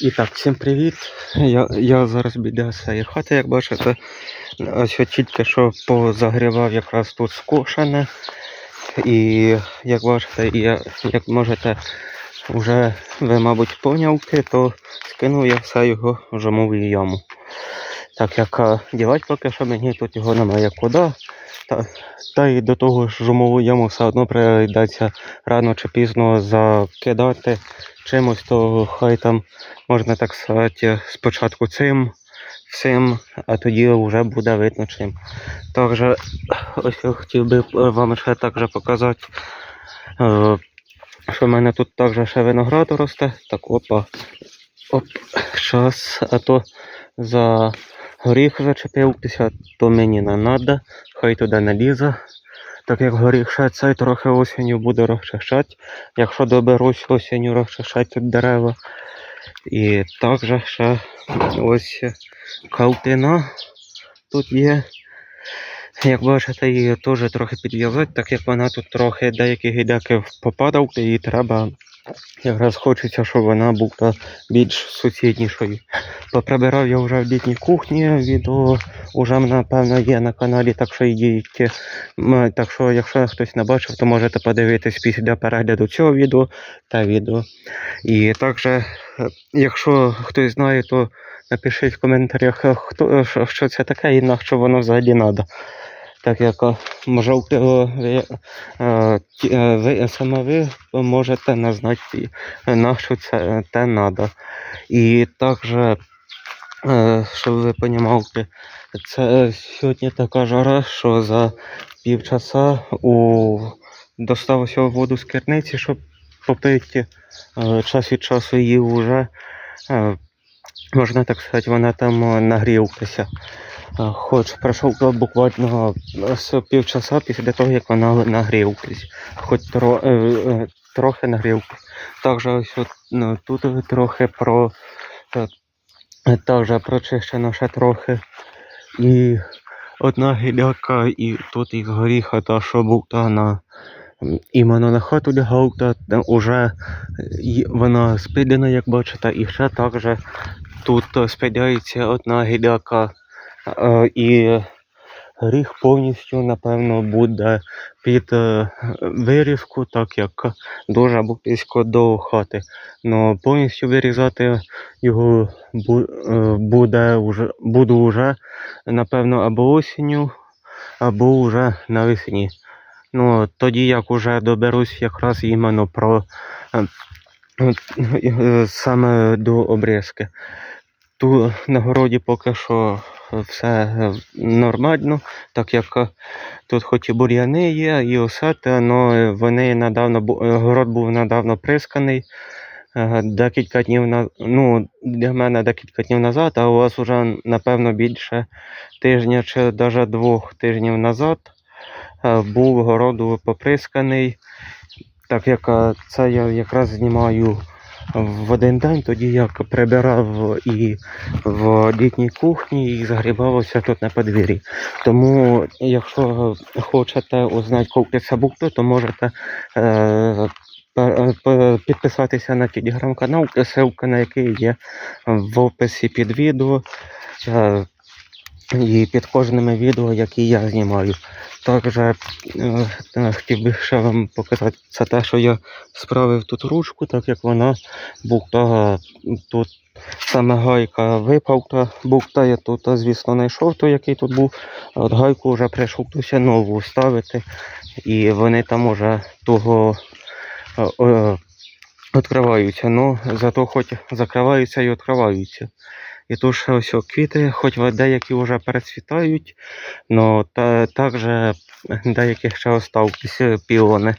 І так, всім привіт. Я, я зараз біля своєї хати, як бачите. Ось тільки що позагрівав якраз тут скошене. І як бачите, я, як можете вже ви, мабуть, понявки, то скинув я все його в жомову яму. Так як а, дівати поки що мені тут його немає куди. Та, та й до того ж жумову яму все одно прийдеться рано чи пізно закидати чимось, то хай там можна так сказати, спочатку цим всім, а тоді вже буде видно чим. Також ось я хотів би вам ще також показати, е, що в мене тут також ще виноград росте. Так, опа. Оп, щас, а то за горіх зачепився, то мені не треба, хай туди не лізе. Так як горіх ще цей трохи осінню буде розчищати. Якщо доберусь осінню розчищати тут дерева. І також ще ось калтина тут є. Як бачите, її теж трохи підв'язати, так як вона тут трохи деякі гідяки попадав, її треба якраз хочеться, щоб вона була більш сусіднішою. Поприбирав я вже в літній кухні, відео вже напевно є на каналі, так що йдіть. Так що, якщо хтось не бачив, то можете подивитись після перегляду цього відео та відео. І також, е, якщо хтось знає, то напишіть в коментарях, хто, що це таке і на що воно взагалі треба. Так як е, можливо, ви, е, е, ви саме ви можете е, на що це е, те треба. І також, е, щоб ви розуміли, це сьогодні така жара, що за півчаса у доставився воду з керниці, щоб попити. Е, Час від часу її вже, е, можна так сказати, вона там е, нагрілася. Хоч пройшов буквально е, півчаса після того, як вона нагрілась. Хоч тро, е, е, трохи нагрілась. Також ось от, ну, тут трохи про також прочищено ще трохи. І одна гіляка, і тут із горіха, та що була на іменно на хату лягав, та та й- вона спидена, як бачите, і ще також тут спиляється одна гіляка. Е, І горіх повністю, напевно, буде під е, вирізку, так як дуже близько до хати. Но повністю вирізати його е, буде вже, буду вже, напевно, або осінню, або вже навесні. Ну, тоді як уже доберусь якраз іменно про саме до обрізки. Ту на городі поки що все нормально, так як тут хоч і бур'яни є, і осети, але вони недавно город був недавно присканий. е, Декілька днів ну для мене декілька днів назад, а у вас вже напевно більше тижня чи навіть двох тижнів назад е, був городу поприсканий. Так як е, це я якраз знімаю в один день, тоді як прибирав і в літній кухні, і загрібалося тут на подвір'ї. Тому, якщо хочете узнати, це було, то можете е, пе- підписатися на телеграм-канал, ссылка на який є в описі під відео. Е, і під кожними відео, які я знімаю. Також е, е, хотів би ще вам показати це те, що я справив тут ручку, так як вона букта тут саме гайка випавта, букта я тут, звісно, знайшов той, який тут був. От гайку вже прийшов нову ставити, і вони там уже того е, е, відкриваються. Ну, зато хоч закриваються і відкриваються. І тут ще ось квіти, хоч деякі вже перецвітають, але та, також деяких ще осталися піони.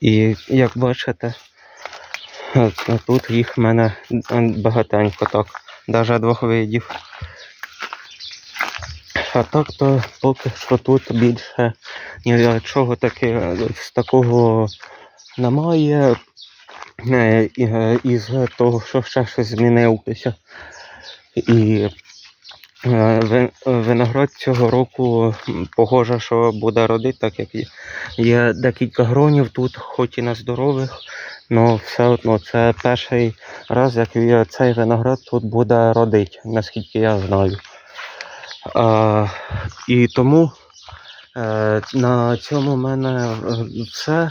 І як бачите, е, тут їх в мене багатенько так, навіть двох видів. А так то поки що тут більше нічого таке з такого немає. Е, е, Із того, що ще щось змінилося. І Е, Виноград цього року м, похоже, що буде родити, так як є- декілька гронів тут, хоч і на здорових, але все одно це перший раз, як цей виноград тут буде родити, наскільки я знаю. І тому на цьому в мене все.